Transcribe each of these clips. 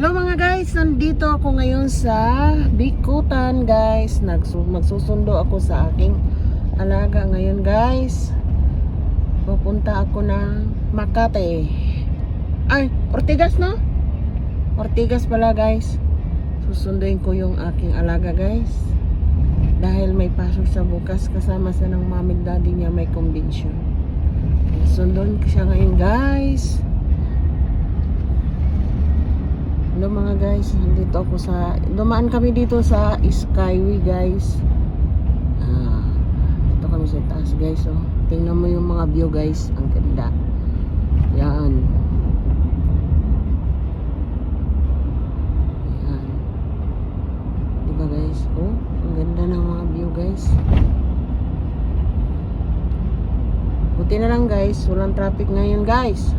Hello mga guys, nandito ako ngayon sa Bikutan guys. Magsusundo ako sa aking alaga ngayon guys. Pupunta ako ng Makati. Ay, Ortigas no? Ortigas pala guys. Susunduin ko yung aking alaga guys. Dahil may pasok sa bukas kasama sa ng mamig daddy niya may convention. Sunduin ko siya ngayon guys. Hello mga guys, nandito ako sa dumaan kami dito sa Skyway guys. Ah, ito kami sa taas guys oh. Tingnan mo yung mga view guys, ang ganda. Yan. Yan. Diba guys? Oh, ang ganda ng mga view guys. Buti na lang guys, walang traffic ngayon guys.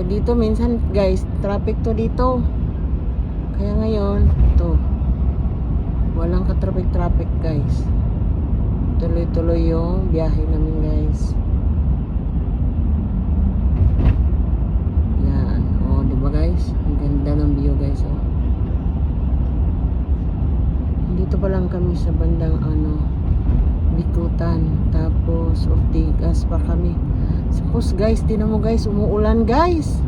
Kaya dito minsan guys, traffic to dito. Kaya ngayon, to. Walang ka-traffic traffic guys. Tuloy-tuloy yung biyahe namin guys. Yan. Oh, di ba guys? Ang ganda ng view guys, oh. Dito pa lang kami sa bandang ano, Bikutan. Tapos Ortigas Suppose guys, tinan mo guys, umuulan guys.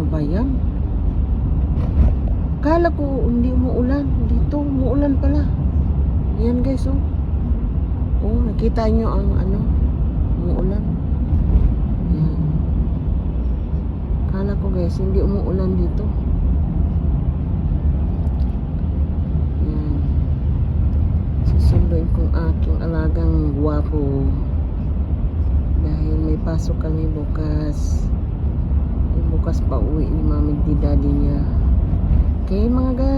Ano? Kala ko hindi umuulan. Dito, umuulan pala. Yan guys, oh. Oh, nakita nyo ang ano, umuulan. Yan. Kala ko guys, hindi umuulan dito. Yan. Susunduin kong aking papasok kami bukas. Eh, bukas pa uwi ni mami di daddy niya. Okay mga guys.